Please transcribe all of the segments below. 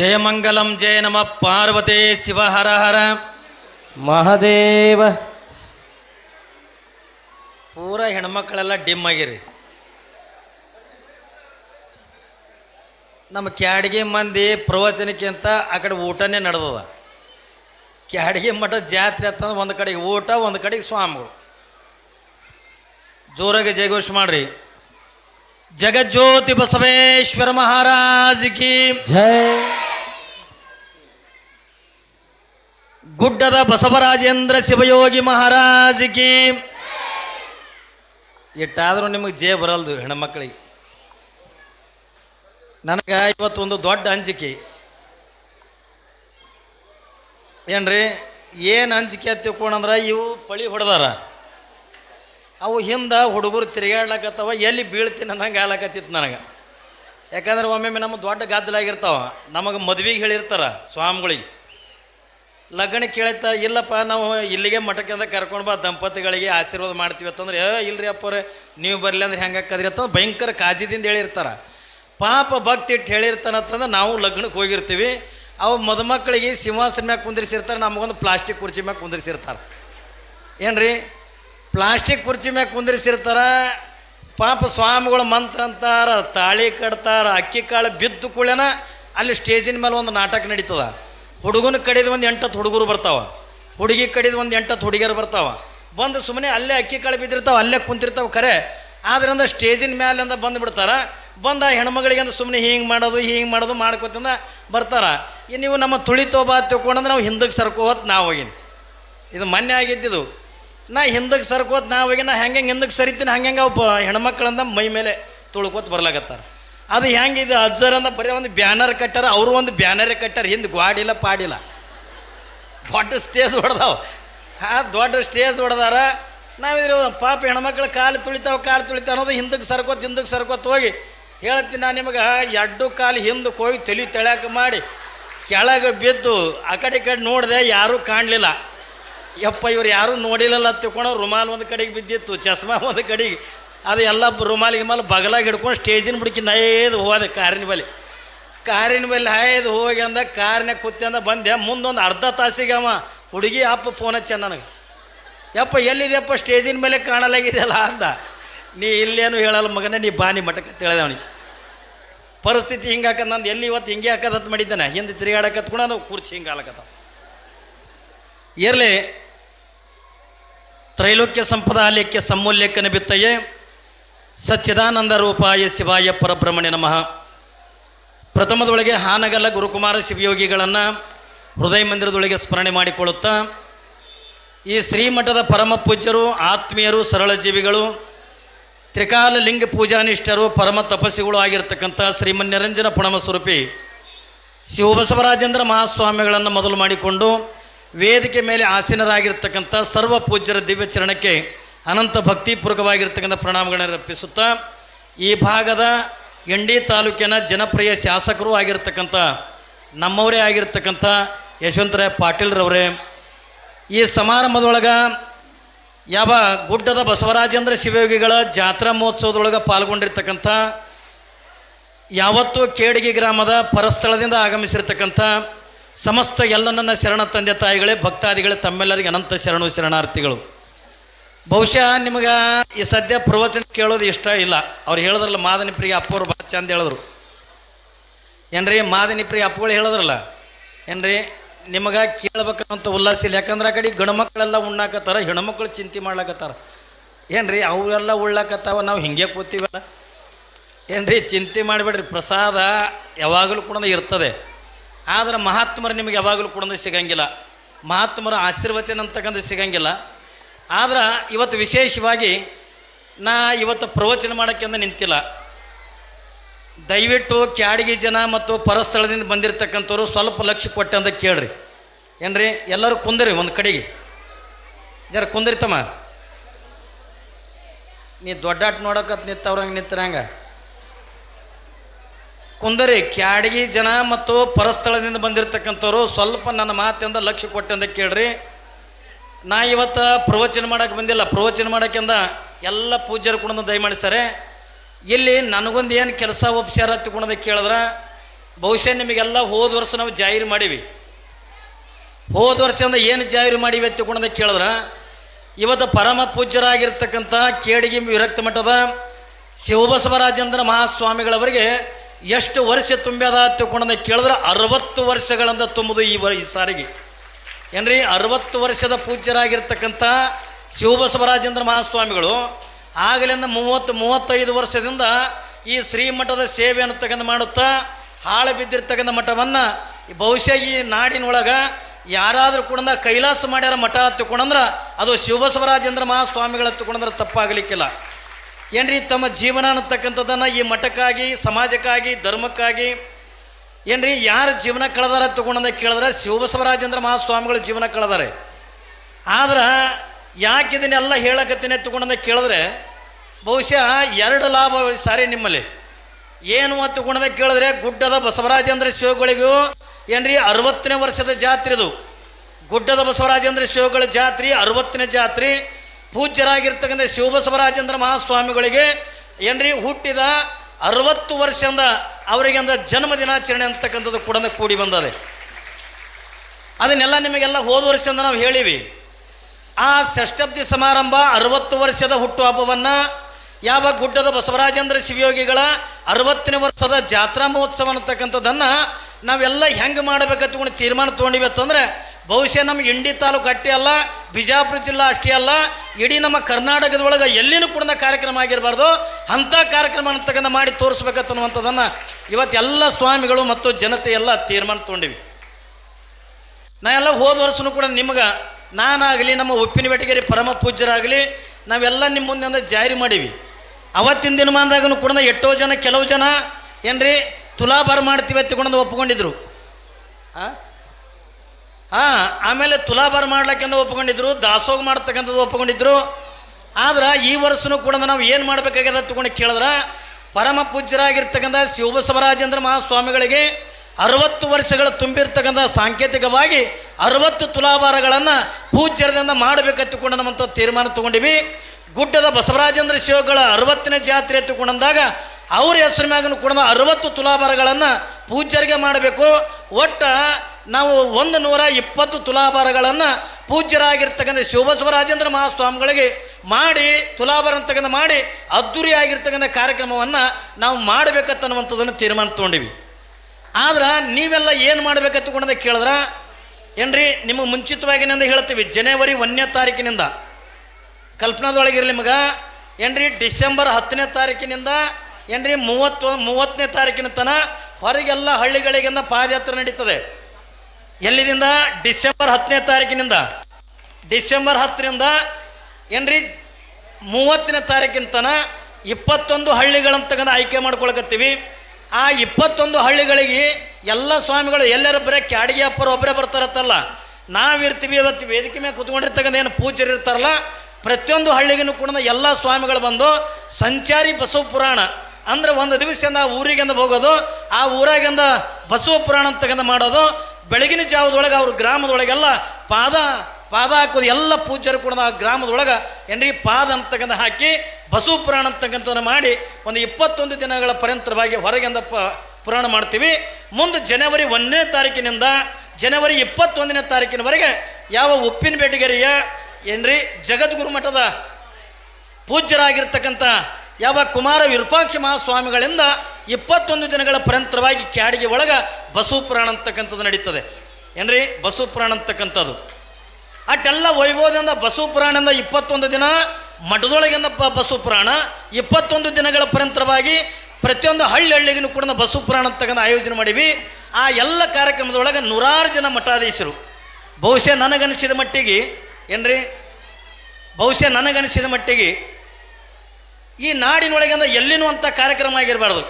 ಜಯಮಂಗಲಂ ಜಯ ನಮ ಪಾರ್ವತೆ ಶಿವ ಹರ ಹರ. ಮಹದೇವ. ಪೂರ ಹೆಣ್ಮಕ್ಳೆಲ್ಲ ಡಿಮ್ ಆಗಿರಿ. ನಮ್ಮ ಕ್ಯಾಡ್ಗೆ ಮಂದಿ ಪ್ರವಚನಕ್ಕಿಂತ ಆ ಕಡೆ ಊಟನೇ ನಡೆದದ. ಕ್ಯಾಡ್ಗೆ ಮಠ ಜಾತ್ರೆ ಅಂತಂದ್ರೆ ಒಂದು ಕಡೆಗೆ ಊಟ ಒಂದು ಕಡೆಗೆ ಸ್ವಾಮಿಗಳು. ಜೋರಾಗಿ ಜಯಘೋಷ ಮಾಡ್ರಿ. ಜಗಜ್ಯೋತಿ ಬಸವೇಶ್ವರ ಮಹಾರಾಜ್ ಕಿ. ಜಯ ಗುಡ್ಡದ ಬಸವರಾಜೇಂದ್ರ ಶಿವಯೋಗಿ ಮಹಾರಾಜ್ ಕಿ. ಇಟ್ಟಾದರೂ ನಿಮಗೆ ಜೇ ಬರಲ್ದು ಹೆಣ್ಮಕ್ಳಿಗೆ. ನನಗೆ ಇವತ್ತೊಂದು ದೊಡ್ಡ ಅಂಜಿಕೆ. ಏನ್ರಿ ಏನು ಅಂಜಿಕೆ ಅಂತ ತಿಳ್ಕೊಂಡ್ರೆ ಇವು ಪಳಿ ಹೊಡೆದಾರ. ಅವು ಹಿಂದೆ ಹುಡುಗರು ತಿರುಗಾಡ್ಲಕತ್ತವ, ಎಲ್ಲಿ ಬೀಳ್ತೀನಿ ಅನ್ನಂಗೆ ಆಗ್ಲಕತ್ತಿತ್ತು ನನಗೆ. ಯಾಕಂದ್ರೆ ಒಮ್ಮೊಮ್ಮೆ ನಮ್ಮ ದೊಡ್ಡ ಗದ್ದಲಾಗಿರ್ತಾವ ನಮಗೆ ಮದ್ವೆಗೆ ಹೇಳಿರ್ತಾರ ಸ್ವಾಮಿಗಳಿಗೆ. ಲಗ್ನ ಕೇಳ್ತಾರೆ ಇಲ್ಲಪ್ಪ, ನಾವು ಇಲ್ಲಿಗೆ ಮಠಕ್ಕೆ ಅಂತ ಕರ್ಕೊಂಡು ಬಾ, ದಂಪತಿಗಳಿಗೆ ಆಶೀರ್ವಾದ ಮಾಡ್ತೀವಿ ಅಂತಂದ್ರೆ, ಏ, ಇಲ್ರಿ ಅಪ್ಪರೇ ನೀವು ಬರಲಿ ಅಂದ್ರೆ ಹೆಂಗೆ ಹಾಕದ್ರಿ ಅಂತಂದ್ರೆ ಭಯಂಕರ ಕಾಜಿದಿಂದ ಹೇಳಿರ್ತಾರೆ. ಪಾಪ ಭಕ್ತಿ ಇಟ್ಟು ಹೇಳಿರ್ತಾನಂತಂದ್ರೆ ನಾವು ಲಗ್ನಕ್ಕೆ ಹೋಗಿರ್ತೀವಿ. ಅವು ಮದುಮಕ್ಕಳಿಗೆ ಸಿಂಹಾಸನ ಮ್ಯಾಗ ಕುಂದಿರ್ಸಿರ್ತಾರೆ, ನಮಗೊಂದು ಪ್ಲಾಸ್ಟಿಕ್ ಕುರ್ಚಿ ಮ್ಯಾಗ ಕುಂದಿರ್ಸಿರ್ತಾರೆ. ಏನ್ರಿ? ಪ್ಲಾಸ್ಟಿಕ್ ಕುರ್ಚಿ ಮ್ಯಾಗ ಕುಂದ್ರಿಸಿರ್ತಾರ, ಪಾಪ ಸ್ವಾಮಿಗಳ ಮಂತ್ರ ಅಂತಾರ, ತಾಳಿ ಕಟ್ತಾರ, ಅಕ್ಕಿ ಕಾಳು ಬಿದ್ದು ಕುಳೆನ ಅಲ್ಲಿ ಸ್ಟೇಜಿನ ಮೇಲೆ ಒಂದು ನಾಟಕ ನಡೀತದ. ಹುಡುಗನ ಕಡಿದ ಒಂದು ಎಂಟತ್ತು ಹುಡುಗರು ಬರ್ತಾವ. ಹುಡುಗಿ ಕಡಿದ ಒಂದು ಎಂಟತ್ತು ಹುಡುಗಿಯರು ಬರ್ತಾವ. ಬಂದು ಸುಮ್ಮನೆ ಅಲ್ಲೇ ಅಕ್ಕಿ ಕಾಳು ಬಿದ್ದಿರ್ತಾವ, ಅಲ್ಲೇ ಕುಂತಿರ್ತಾವ ಖರೆ ಆದ್ರಿಂದ ಸ್ಟೇಜಿನ ಮ್ಯಾಲಿಂದ ಬಂದು ಬಿಡ್ತಾರ. ಬಂದ ಆ ಹೆಣ್ಮಗಳಿಗೆ ಅಂದ್ರೆ ಸುಮ್ಮನೆ ಹಿಂಗೆ ಮಾಡೋದು ಹಿಂಗೆ ಮಾಡೋದು ಮಾಡ್ಕೊತಿಂದ ಬರ್ತಾರ. ನೀವು ನಮ್ಮ ತುಳಿತೋಬಾ ತಿಳ್ಕೊಂಡಂದ್ರೆ ನಾವು ಹಿಂದಕ್ಕೆ ಸರ್ಕೋ ಹೊತ್ತು ನಾವು ಹೋಗಿನಿ. ಇದು ಮೊನ್ನೆ ಆಗಿದ್ದಿದು. ನಾ ಹಿಂದಕ್ಕೆ ಸರ್ಕೋತ್, ನಾ ಹೋಗಿ ನಾ ಹೆಂಗೆ ಹಿಂದಕ್ಕೆ ಸರಿತೀನಿ, ಹಂಗೆ ಅವ ಹೆಣ್ಮಕ್ಳಂದ ಮೈ ಮೇಲೆ ತುಳ್ಕೋತ ಬರ್ಲಾಗತ್ತಾರ ಅದು ಇದು ಅಜ್ಜರಂದ ಬರೀ ಒಂದು ಬ್ಯಾನರ್ ಕಟ್ಟಾರ, ಅವರು ಒಂದು ಬ್ಯಾನರೇ ಕಟ್ಟಾರ, ಹಿಂದೆ ಗ್ವಾಡಿಲ್ಲ ಪಾಡಿಲ್ಲ. ದೊಡ್ಡ ಸ್ಟೇಜ್ ಹೊಡೆದಾವ. ಆ ದೊಡ್ಡ ಸ್ಟೇಜ್ ಹೊಡೆದಾರ. ನಾವಿದ್ರೆ ಪಾಪ ಹೆಣ್ಮಕ್ಳು ಕಾಲು ತುಳಿತಾವೆ, ಕಾಲು ತುಳಿತಾವ ಅನ್ನೋದು ಹಿಂದಕ್ಕೆ ಸರ್ಕೋತ್ ಹಿಂದಕ್ಕೆ ಸರ್ಕೋತ್ ಹೋಗಿ ಹೇಳ್ತೀನಿ ನಾನು ನಿಮಗೆ ಎರಡು ಕಾಲು ಹಿಂದಕ್ಕೆ ಹೋಗಿ ತಲೆ ತೆಳ್ಯಾಕ ಮಾಡಿ, ಕೆಳಗೆ ಬಿದ್ದು ಆ ಕಡೆ ಈ ಕಡೆ ನೋಡಿದೆ ಯಾರೂ ಕಾಣಲಿಲ್ಲ. ಯಪ್ಪ, ಇವ್ರು ಯಾರೂ ನೋಡಿಲ್ಲಲ್ಲ ತಿಳ್ಕೊಂಡು ರುಮಾಲ್ ಒಂದು ಕಡೆಗೆ ಬಿದ್ದಿತ್ತು, ಚಸ್ಮಾ ಒಂದು ಕಡೆಗೆ. ಅದು ಎಲ್ಲ ರುಮಾಲಿಗೆ ಗಿಮಾಲ್ ಬಗಲಾಗಿ ಹಿಡ್ಕೊಂಡು ಸ್ಟೇಜಿನ ಬಿಡ್ಕಿ ನೈದು ಹೋದೆ ಕಾರಿನ ಬಳಿ ಕಾರಿನ ಬಳಿ ಹಾಯ್ದು ಹೋಗಿ ಅಂದ, ಕಾರಿನ ಕೂತಿ ಅಂದ ಬಂದೆ. ಮುಂದೊಂದು ಅರ್ಧ ತಾಸಿಗೆ ಅವ ಹುಡುಗಿ ಅಪ್ಪ ಫೋನ್ ಹಚ್ಚ ನನಗೆ. ಯಪ್ಪ, ಎಲ್ಲಿದೆಯಪ್ಪ ಸ್ಟೇಜಿನ ಮೇಲೆ ಕಾಣಲಾಗಿದೆಯಲ್ಲ ಅಂದ. ನೀ ಇಲ್ಲೇನು ಹೇಳಲ್ಲ ಮಗನೇ, ನೀ ಬಾನಿ ಮಠಕ್ಕೆ ತಿಳಿದೆ ಅವನಿಗೆ. ಪರಿಸ್ಥಿತಿ ಹಿಂಗೆ ಹಾಕದ್ ನಂದು, ಎಲ್ಲಿ ಇವತ್ತು ಹಿಂಗೆ ಹಾಕದತ್ ಮಾಡಿದ್ದಾನೆ. ಹಿಂದೆ ತಿರುಗಾಡಕತ್ ಕೂಡ ನಾವು ಕುರ್ಚಿ ಹಿಂಗೆ ಆಲಕತ್ತ ಇರಲಿ ತ್ರೈಲೋಕ್ಯ ಸಂಪದಾಲಯಕ್ಕೆ ಸಮೂಲ್ಯಕ್ಕನ ಬಿತ್ತಯೇ ಸಚ್ಚಿದಾನಂದ ರೂಪಾಯ ಶಿವಾಯ ಪರಬ್ರಹ್ಮಣ್ಯ ನಮಃ. ಪ್ರಥಮದೊಳಗೆ ಹಾನಗಲ್ಲ ಗುರುಕುಮಾರ ಶಿವಯೋಗಿಗಳನ್ನು ಹೃದಯ ಮಂದಿರದೊಳಗೆ ಸ್ಮರಣೆ ಮಾಡಿಕೊಳ್ಳುತ್ತಾ, ಈ ಶ್ರೀಮಠದ ಪರಮ ಪೂಜ್ಯರು, ಆತ್ಮೀಯರು, ಸರಳ ಜೀವಿಗಳು, ತ್ರಿಕಾಲ ಲಿಂಗ ಪೂಜಾನಿಷ್ಠರು, ಪರಮ ತಪಸ್ಸಿಗಳು ಆಗಿರ್ತಕ್ಕಂಥ ಶ್ರೀಮನ್ ನಿರಂಜನ ಪುಣಮ ಸ್ವರೂಪಿ ಶಿವಬಸವರಾಜೇಂದ್ರ ಮಹಾಸ್ವಾಮಿಗಳನ್ನು ಮೊದಲು ಮಾಡಿಕೊಂಡು ವೇದಿಕೆ ಮೇಲೆ ಆಸೀನರಾಗಿರ್ತಕ್ಕಂಥ ಸರ್ವ ಪೂಜ್ಯರ ದಿವ್ಯ ಚರಣಕ್ಕೆ ಅನಂತ ಭಕ್ತಿಪೂರ್ವಕವಾಗಿರ್ತಕ್ಕಂಥ ಪ್ರಣಾಮಗಳನ್ನು ಅರ್ಪಿಸುತ್ತಾ, ಈ ಭಾಗದ ಎಂಡಿ ತಾಲೂಕಿನ ಜನಪ್ರಿಯ ಶಾಸಕರೂ ಆಗಿರ್ತಕ್ಕಂಥ, ನಮ್ಮವರೇ ಆಗಿರ್ತಕ್ಕಂಥ ಯಶವಂತರಾಯ ಪಾಟೀಲ್ರವರೇ, ಈ ಸಮಾರಂಭದೊಳಗೆ ಯಾವ ಗುಡ್ಡದ ಬಸವರಾಜೇಂದ್ರ ಶಿವಯೋಗಿಗಳ ಜಾತ್ರಾ ಮಹೋತ್ಸವದೊಳಗೆ ಪಾಲ್ಗೊಂಡಿರ್ತಕ್ಕಂಥ, ಯಾವತ್ತೂ ಕೇಡಗಿ ಗ್ರಾಮದ ಪರಸ್ಥಳದಿಂದ ಆಗಮಿಸಿರ್ತಕ್ಕಂಥ ಸಮಸ್ತ ಎಲ್ಲ ನನ್ನ ಶರಣ ತಂದೆ ತಾಯಿಗಳೇ, ಭಕ್ತಾದಿಗಳೇ, ತಮ್ಮೆಲ್ಲರಿಗೆ ಅನಂತ ಶರಣು ಶರಣಾರ್ಥಿಗಳು. ಬಹುಶಃ ನಿಮಗೆ ಈ ಸದ್ಯ ಪ್ರವಚನ ಕೇಳೋದು ಇಷ್ಟ ಇಲ್ಲ. ಅವ್ರು ಹೇಳಿದ್ರಲ್ಲ, ಮಾದನಿ ಪ್ರಿಯ ಅಪ್ಪವ್ರು ಭಾಳ ಚಂದ ಹೇಳಿದ್ರು. ಏನ್ರಿ, ಮಾದನಿ ಪ್ರಿಯ ಅಪ್ಪಗಳು ಹೇಳಿದ್ರಲ್ಲ? ಏನ್ರಿ, ನಿಮಗೆ ಕೇಳ್ಬೇಕಂತ ಉಲ್ಲಾಸ ಇಲ್ಲ. ಯಾಕಂದ್ರೆ ಆ ಕಡೆ ಗಣಮಕ್ಕಳೆಲ್ಲ ಮಕ್ಕಳೆಲ್ಲ ಉಣ್ಣಾಕತ್ತಾರ ಹೆಣ್ಮಕ್ಳು ಚಿಂತೆ ಮಾಡ್ಲಾಕತ್ತಾರ. ಏನ್ರಿ, ಅವರೆಲ್ಲ ಉಳ್ಳಾಕತ್ತಾವ, ನಾವು ಹಿಂಗೆ ಕೂತೀವಲ್ಲ? ಏನ್ರಿ, ಚಿಂತೆ ಮಾಡಬೇಡ್ರಿ. ಪ್ರಸಾದ ಯಾವಾಗಲೂ ಕೂಡ ಇರ್ತದೆ. ಆದರೆ ಮಹಾತ್ಮರು ನಿಮಗೆ ಯಾವಾಗಲೂ ಕೂಡ ಸಿಗಂಗಿಲ್ಲ. ಮಹಾತ್ಮರ ಆಶೀರ್ವಚನ ಅಂತಕ್ಕಂಥ ಸಿಗಂಗಿಲ್ಲ. ಆದ್ರೆ ಇವತ್ತು ವಿಶೇಷವಾಗಿ ನಾ ಇವತ್ತು ಪ್ರವಚನ ಮಾಡೋಕ್ಕೆ ಅಂತ ನಿಂತಿಲ್ಲ. ದಯವಿಟ್ಟು ಕ್ಯಾಡಗಿ ಜನ ಮತ್ತು ಪರಸ್ಥಳದಿಂದ ಬಂದಿರತಕ್ಕಂಥವ್ರು ಸ್ವಲ್ಪ ಲಕ್ಷ್ಯ ಕೊಟ್ಟೆ ಅಂತ ಕೇಳ್ರಿ. ಏನ್ರಿ? ಎಲ್ಲರೂ ಕುಂದ್ರಿ ಒಂದು ಕಡೆಗೆ. ಜರ ಕುಂದ್ರಿತಮ್ಮ ನೀ ದೊಡ್ಡಾಟ ನೋಡಕತ್ ನಿಂತ್ರ ನಿಂತ್ರಂಗ ಕುಂದರಿ ಕ್ಯಾಡಗಿ ಜನ ಮತ್ತು ಪರಸ್ಥಳದಿಂದ ಬಂದಿರತಕ್ಕಂಥವ್ರು ಸ್ವಲ್ಪ ನನ್ನ ಮಾತಿಂದ ಲಕ್ಷ್ಯ ಕೊಟ್ಟಂದ ಕೇಳ್ರಿ. ನಾ ಇವತ್ತು ಪ್ರವಚನ ಮಾಡಕ್ಕೆ ಬಂದಿಲ್ಲ. ಪ್ರವಚನ ಮಾಡೋಕ್ಕಿಂದ ಎಲ್ಲ ಪೂಜ್ಯರು ಕೂಡ ದಯಮಾಡಿ ಸರ್, ಇಲ್ಲಿ ನನಗೊಂದು ಏನು ಕೆಲಸ ಒಪ್ಸ್ಯಾರ ತಿಳ್ಕೊಳೋದಕ್ಕೆ ಕೇಳಿದ್ರೆ. ಬಹುಶಃ ನಿಮಗೆಲ್ಲ ಹೋದ ವರ್ಷ ನಾವು ಜಾಹೀರು ಮಾಡೀವಿ. ಹೋದ ವರ್ಷದಿಂದ ಏನು ಜಾಹೀರು ಮಾಡೀವಿ ಅಂತ ತಿಳ್ಕೊಂಡ ಕೇಳಿದ್ರೆ. ಇವತ್ತು ಪರಮ ಪೂಜ್ಯರಾಗಿರ್ತಕ್ಕಂಥ ಕೇಡಿಗೆ ವಿರಕ್ತ ಮಠದ ಶಿವಬಸವರಾಜೇಂದ್ರ ಮಹಾಸ್ವಾಮಿಗಳವರಿಗೆ ಎಷ್ಟು ವರ್ಷ ತುಂಬ್ಯದ ತಿಳ್ಕೊಂಡ ಕೇಳಿದ್ರೆ ಅರವತ್ತು ವರ್ಷಗಳಿಂದ ತುಂಬುದು ಈ ಈ ಸಾರಿಗೆ. ಏನ್ರಿ? ಅರವತ್ತು ವರ್ಷದ ಪೂಜ್ಯರಾಗಿರ್ತಕ್ಕಂಥ ಶಿವಬಸವರಾಜೇಂದ್ರ ಮಹಾಸ್ವಾಮಿಗಳು ಆಗಲಿಂದ ಮೂವತ್ತು, ಮೂವತ್ತೈದು ವರ್ಷದಿಂದ ಈ ಶ್ರೀಮಠದ ಸೇವೆ ಅನ್ನತಕ್ಕಂಥ ಮಾಡುತ್ತಾ ಹಾಳು ಬಿದ್ದಿರ್ತಕ್ಕಂಥ ಮಠವನ್ನು ಬಹುಶಃ ಈ ನಾಡಿನೊಳಗೆ ಯಾರಾದರೂ ಕೂಡ ಕೈಲಾಸ ಮಾಡ್ಯಾರ ಮಠ ಹತ್ತುಕೊಂಡಂದ್ರೆ ಅದು ಶಿವಬಸವರಾಜೇಂದ್ರ ಮಹಾಸ್ವಾಮಿಗಳು ತಿಳ್ಕೊಂಡಂದ್ರೆ ತಪ್ಪಾಗಲಿಕ್ಕಿಲ್ಲ. ಏನ್ರಿ ತಮ್ಮ ಜೀವನ ಅನ್ನತಕ್ಕಂಥದ್ದನ್ನು ಈ ಮಠಕ್ಕಾಗಿ, ಸಮಾಜಕ್ಕಾಗಿ, ಧರ್ಮಕ್ಕಾಗಿ? ಏನ್ರಿ ಯಾರು ಜೀವನ ಕಳೆದಾರ ತಗೊಂಡಂತ ಕೇಳಿದ್ರೆ ಶಿವಬಸವರಾಜೇಂದ್ರ ಮಹಾಸ್ವಾಮಿಗಳು ಜೀವನ ಕಳೆದಾರೆ. ಆದ್ರೆ ಯಾಕೆ ಇದನ್ನೆಲ್ಲ ಹೇಳಕತ್ತೀನಿ ತಗೊಂಡಂತ ಕೇಳಿದ್ರೆ, ಬಹುಶಃ ಎರಡು ಲಾಭ ಸಾರಿ ನಿಮ್ಮಲ್ಲಿ. ಏನು ಅಂತ ತಗೊಂಡದ ಕೇಳಿದ್ರೆ ಗುಡ್ಡದ ಬಸವರಾಜೇಂದ್ರ ಶಿವಗಳಿಗೂ ಏನ್ರಿ ಅರವತ್ತನೇ ವರ್ಷದ ಜಾತ್ರೆ ಇದು. ಗುಡ್ಡದ ಬಸವರಾಜೇಂದ್ರ ಶಿವಗಳ ಜಾತ್ರೆ, ಅರವತ್ತನೇ ಜಾತ್ರೆ. ಪೂಜ್ಯರಾಗಿರ್ತಕ್ಕಂಥ ಶಿವಬಸವರಾಜೇಂದ್ರ ಮಹಾಸ್ವಾಮಿಗಳಿಗೆ ಏನ್ರಿ ಹುಟ್ಟಿದ ಅರವತ್ತು ವರ್ಷದಿಂದ ಅವರಿಗೆ ಅಂದ ಜನ್ಮ ದಿನಾಚರಣೆ ಅಂತಕ್ಕಂಥದ್ದು ಕೂಡ ಕೂಡಿ ಬಂದದೆ. ಅದನ್ನೆಲ್ಲ ನಿಮಗೆಲ್ಲ ಹೋದ ವರ್ಷದಿಂದ ನಾವು ಹೇಳಿವಿ. ಆ ಷಷ್ಠಬ್ದಿ ಸಮಾರಂಭ ಅರವತ್ತು ವರ್ಷದ ಹುಟ್ಟುಹಬ್ಬವನ್ನು ಯಾವ ಗುಡ್ಡದ ಬಸವರಾಜೇಂದ್ರ ಶಿವಯೋಗಿಗಳ ಅರವತ್ತನೇ ವರ್ಷದ ಜಾತ್ರಾ ಮಹೋತ್ಸವ ಅನ್ನತಕ್ಕಂಥದ್ದನ್ನು ನಾವೆಲ್ಲ ಹೆಂಗೆ ಮಾಡಬೇಕಂತ ತೀರ್ಮಾನ ತೊಗೊಂಡಿವಿ ಅಂತಂದ್ರೆ ಬಹುಶಃ ನಮ್ಮ ಇಂಡಿ ತಾಲೂಕು ಅಷ್ಟೇ ಅಲ್ಲ, ಬಿಜಾಪುರ ಜಿಲ್ಲಾ ಅಷ್ಟೇ ಅಲ್ಲ, ಇಡೀ ನಮ್ಮ ಕರ್ನಾಟಕದೊಳಗೆ ಎಲ್ಲಿನೂ ಕೂಡ ಕಾರ್ಯಕ್ರಮ ಆಗಿರಬಾರ್ದು. ಅಂಥ ಕಾರ್ಯಕ್ರಮ ಅಂತಕ್ಕಂಥ ಮಾಡಿ ತೋರಿಸ್ಬೇಕನ್ನುವಂಥದ್ದನ್ನು ಇವತ್ತೆಲ್ಲ ಸ್ವಾಮಿಗಳು ಮತ್ತು ಜನತೆ ಎಲ್ಲ ತೀರ್ಮಾನ ತೊಗೊಂಡಿವಿ. ನಾ ಎಲ್ಲ ಹೋದ ವರ್ಷನೂ ಕೂಡ ನಿಮ್ಗೆ ನಾನಾಗಲಿ, ನಮ್ಮ ಉಪ್ಪಿನ ಬೆಟಗೇರಿ ಪರಮ ಪೂಜ್ಯರಾಗಲಿ, ನಾವೆಲ್ಲ ನಿಮ್ಮ ಮುಂದೆ ಅಂದ್ರೆ ಜಾರಿ ಮಾಡೀವಿ. ಅವತ್ತಿನ ದಿನಮಾನದಾಗೂ ಕೂಡ ಎಷ್ಟೋ ಜನ, ಕೆಲವು ಜನ ಏನ್ರಿ ತುಲಾಭಾರ ಮಾಡ್ತೀವಿ ಅಂತ ಒಪ್ಕೊಂಡಿದ್ರು ಹಾಂ ಹಾಂ, ಆಮೇಲೆ ತುಲಾಭಾರ ಮಾಡ್ಲಕ್ಕಂತ ಒಪ್ಕೊಂಡಿದ್ರು, ದಾಸೋಗ ಮಾಡ್ತಕ್ಕಂಥದ್ದು ಒಪ್ಕೊಂಡಿದ್ರು. ಆದ್ರೆ ಈ ವರ್ಷನೂ ಕೂಡ ನಾವು ಏನು ಮಾಡಬೇಕಾಗ್ಯದ ತಗೊಂಡು ಕೇಳಿದ್ರೆ, ಪರಮ ಪೂಜ್ಯರಾಗಿರ್ತಕ್ಕಂಥ ಶಿವಬಸವರಾಜೇಂದ್ರ ಮಹಾಸ್ವಾಮಿಗಳಿಗೆ ಅರವತ್ತು ವರ್ಷಗಳು ತುಂಬಿರ್ತಕ್ಕಂಥ ಸಾಂಕೇತಿಕವಾಗಿ ಅರವತ್ತು ತುಲಾಭಾರಗಳನ್ನು ಪೂಜ್ಯರದಿಂದ ಮಾಡಬೇಕಂತಕೊಂಡು ನಮ್ಮಂಥ ತೀರ್ಮಾನ ತಗೊಂಡಿವಿ. ಗುಡ್ಡದ ಬಸವರಾಜೇಂದ್ರ ಶಿವಗಳ ಅರವತ್ತನೇ ಜಾತ್ರೆ ಎತ್ತುಕೊಂಡಂದಾಗ ಅವ್ರ ಹೆಸರು ಮ್ಯಾಗನು ಕೂಡ ಅರವತ್ತು ತುಲಾಭಾರಗಳನ್ನು ಪೂಜ್ಯರಿಗೆ ಮಾಡಬೇಕು. ಒಟ್ಟ ನಾವು ಒಂದು ನೂರ ಇಪ್ಪತ್ತು ತುಲಾಭಾರಗಳನ್ನು ಪೂಜ್ಯರಾಗಿರ್ತಕ್ಕಂಥ ಶಿವಬಸವರಾಜೇಂದ್ರ ಮಹಾಸ್ವಾಮಿಗಳಿಗೆ ಮಾಡಿ ತುಲಾಭಾರ ಅಂತಕ್ಕಂಥ ಮಾಡಿ ಅದ್ದೂರಿಯಾಗಿರ್ತಕ್ಕಂಥ ಕಾರ್ಯಕ್ರಮವನ್ನು ನಾವು ಮಾಡಬೇಕತ್ತನ್ನುವಂಥದ್ದನ್ನು ತೀರ್ಮಾನ ತೊಗೊಂಡಿವಿ. ಆದ್ರೆ ನೀವೆಲ್ಲ ಏನು ಮಾಡ್ಬೇಕಂತಕೊಂಡದ ಕೇಳಿದ್ರ? ಏನ್ರಿ ನಿಮಗೆ ಮುಂಚಿತವಾಗಿನಿಂದ ಹೇಳ್ತೀವಿ, ಜನವರಿ ಒಂದನೇ ತಾರೀಕಿನಿಂದ. ಕಲ್ಪನಾದೊಳಗಿರಲಿ ನಿಮಗೆ. ಏನ್ರಿ, ಡಿಸೆಂಬರ್ ಹತ್ತನೇ ತಾರೀಕಿನಿಂದ, ಏನ್ರಿ, ಮೂವತ್ತು, ಮೂವತ್ತನೇ ತಾರೀಕಿನ ತನಕ ಹೊರಗೆಲ್ಲ ಹಳ್ಳಿಗಳಿಗಿಂದ ಪಾದಯಾತ್ರೆ ನಡೀತದೆ. ಎಲ್ಲಿದಿಂದ? ಡಿಸೆಂಬರ್ ಹತ್ತನೇ ತಾರೀಕಿನಿಂದ. ಡಿಸೆಂಬರ್ ಹತ್ತರಿಂದ ಏನ್ರಿ? ಮೂವತ್ತನೇ ತಾರೀಕಿನ ತನ ಇಪ್ಪತ್ತೊಂದು ಹಳ್ಳಿಗಳಂತಕ್ಕಂಥ ಆಯ್ಕೆ ಮಾಡ್ಕೊಳಕತ್ತೀವಿ. ಆ ಇಪ್ಪತ್ತೊಂದು ಹಳ್ಳಿಗಳಿಗೆ ಎಲ್ಲ ಸ್ವಾಮಿಗಳು ಎಲ್ಲರೂ ಬರೀ ಕ್ಯಾಡಿಗೆ ಅಪ್ಪರು ಒಬ್ಬರೇ ಬರ್ತಾರತ್ತಲ್ಲ. ನಾವಿರ್ತೀವಿ ಇವತ್ತು ವೇದಿಕೆ ಮೇಲೆ ಕೂತ್ಕೊಂಡಿರ್ತಕ್ಕಂಥ ಏನು ಪೂಜರು ಇರ್ತಾರಲ್ಲ, ಪ್ರತಿಯೊಂದು ಹಳ್ಳಿಗೂ ಕೂಡ ಎಲ್ಲ ಸ್ವಾಮಿಗಳು ಬಂದು ಸಂಚಾರಿ ಬಸವ ಪುರಾಣ, ಅಂದ್ರೆ ಒಂದು ದಿವಸದಿಂದ ಆ ಊರಿಗಿಂದ ಹೋಗೋದು, ಆ ಊರಾಗಿಂದ ಬಸವ ಪುರಾಣ ಅಂತಕ್ಕಂಥ ಮಾಡೋದು ಬೆಳಗಿನ ಜಾವದೊಳಗೆ ಅವ್ರ ಗ್ರಾಮದೊಳಗೆಲ್ಲ ಪಾದ ಪಾದ ಹಾಕೋದು, ಎಲ್ಲ ಪೂಜ್ಯರು ಕೂಡ ಆ ಗ್ರಾಮದೊಳಗೆ. ಏನ್ರಿ, ಪಾದ ಅಂತಕ್ಕಂಥ ಹಾಕಿ, ಬಸವ ಪುರಾಣ ಅಂತಕ್ಕಂಥದ್ದನ್ನು ಮಾಡಿ, ಒಂದು ಇಪ್ಪತ್ತೊಂದು ದಿನಗಳ ಪರ್ಯಂತರವಾಗಿ ಹೊರಗಿಂದ ಪ, ಪುರಾಣ ಮಾಡ್ತೀವಿ. ಮುಂದೆ ಜನವರಿ ಒಂದನೇ ತಾರೀಕಿನಿಂದ, ಜನವರಿ ಇಪ್ಪತ್ತೊಂದನೇ ತಾರೀಕಿನವರೆಗೆ ಯಾವ ಉಪ್ಪಿನ ಬೇಟೆಗೆರೆಯ ಏನ್ರಿ ಜಗದ್ಗುರು ಮಠದ ಪೂಜ್ಯರಾಗಿರ್ತಕ್ಕಂಥ ಯಾವ ಕುಮಾರ ವಿರೂಪಾಕ್ಷ ಮಹಾಸ್ವಾಮಿಗಳಿಂದ ಇಪ್ಪತ್ತೊಂದು ದಿನಗಳ ಪರಂತರವಾಗಿ ಕ್ಯಾಡಿಗೆ ಒಳಗೆ ಬಸವಪುರಾಣ ಅಂತಕ್ಕಂಥದ್ದು ನಡೀತದೆ. ಏನ್ರಿ? ಬಸವಪುರಾಣ ಅಂತಕ್ಕಂಥದ್ದು. ಅಟ್ಟೆಲ್ಲ ವೈಭವದಿಂದ ಬಸವಪುರಾಣದಿಂದ ಇಪ್ಪತ್ತೊಂದು ದಿನ, ಮಠದೊಳಗಿಂದ ಪ ಬಸವಪುರಾಣ ಇಪ್ಪತ್ತೊಂದು ದಿನಗಳ ಪರ್ಯಂತರವಾಗಿ ಪ್ರತಿಯೊಂದು ಹಳ್ಳಿ ಹಳ್ಳಿಗೂ ಕೂಡ ಬಸವಪುರಾಣ ಅಂತಕ್ಕಂಥ ಆಯೋಜನೆ ಮಾಡೀವಿ. ಆ ಎಲ್ಲ ಕಾರ್ಯಕ್ರಮದೊಳಗೆ ನೂರಾರು ಜನ ಮಠಾಧೀಶರು. ಬಹುಶಃ ನನಗನಿಸಿದ ಮಟ್ಟಿಗೆ, ಏನ್ರಿ? ಬಹುಶಃ ನನಗನಿಸಿದ ಮಟ್ಟಿಗೆ ಈ ನಾಡಿನೊಳಗಿಂದ ಎಲ್ಲಿನೂ ಅಂಥ ಕಾರ್ಯಕ್ರಮ ಆಗಿರಬಾರ್ದು.